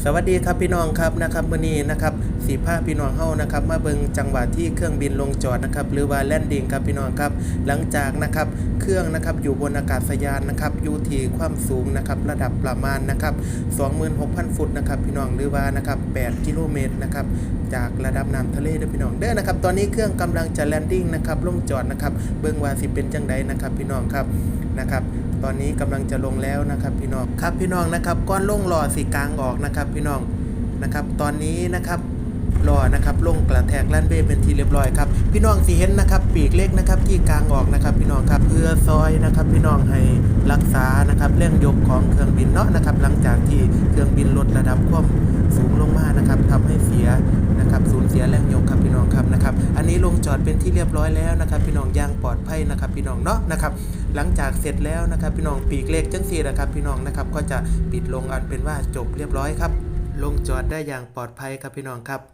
สวัสดีครับพี่น้องครับนะครับมื้อนี้นะครับสีผ้าพี่น้องเฮานะครับมาเบิงจังหวะที่เครื่องบินลงจอดนะครับหรือว่าแลนดิ้งครับพี่น้องครับหลังจากนะครับเครื่องนะครับอยู่บนอากาศยานนะครับอยู่ที่ความสูงนะครับระดับประมาณนะครับ26,000 ฟุตนะครับพี่น้องหรือว่านะครับ8กิโลเมตรนะครับจากระดับน้ำทะเลด้อพี่น้องเด้อนะครับตอนนี้เครื่องกำลังจะแลนดิ้งนะครับลงจอดนะครับเบิงว่าสิเป็นจังใดนะครับพี่น้องครับนะครับ ตอนนี้กำลังจะลงแล้วนะครับพี่น้องครับพี่น้องนะครับก้อนลงหล่อสีกลางออกนะครับพี่น้องนะครับ ตอนนี้นะครับหล่อนะครับลงกระแทกแลนเบเป็นทีเรียบร้อยครับพี่น้องสีเห็นนะครับปีกเล็กนะครับที่กลางออกนะครับ พี่น้องครับเพื่อซอยนะครับ พี่น้องให้รักษานะครับเรื่องยกของเครื่องบินเนาะนะครับ หลังจากที่เครื่องบินลดระดับความสูงลงมานะครับทำให้เสียนะครับสูญเสียแรงยกครับ ครับนะครับอันนี้ลงจอดเป็นที่เรียบร้อยแล้วนะครับ พี่น้องย่างปลอดภัยนะครับ พี่น้องเนาะนะครับหลังจากเสร็จแล้วนะครับ พี่น้องปีกเล็กจังสีนะครับ พี่น้องนะครับก็จะปิดลงอันเป็นว่าจบเรียบร้อยครับ ลงจอดได้อย่างปลอดภัยครับพี่น้องครับ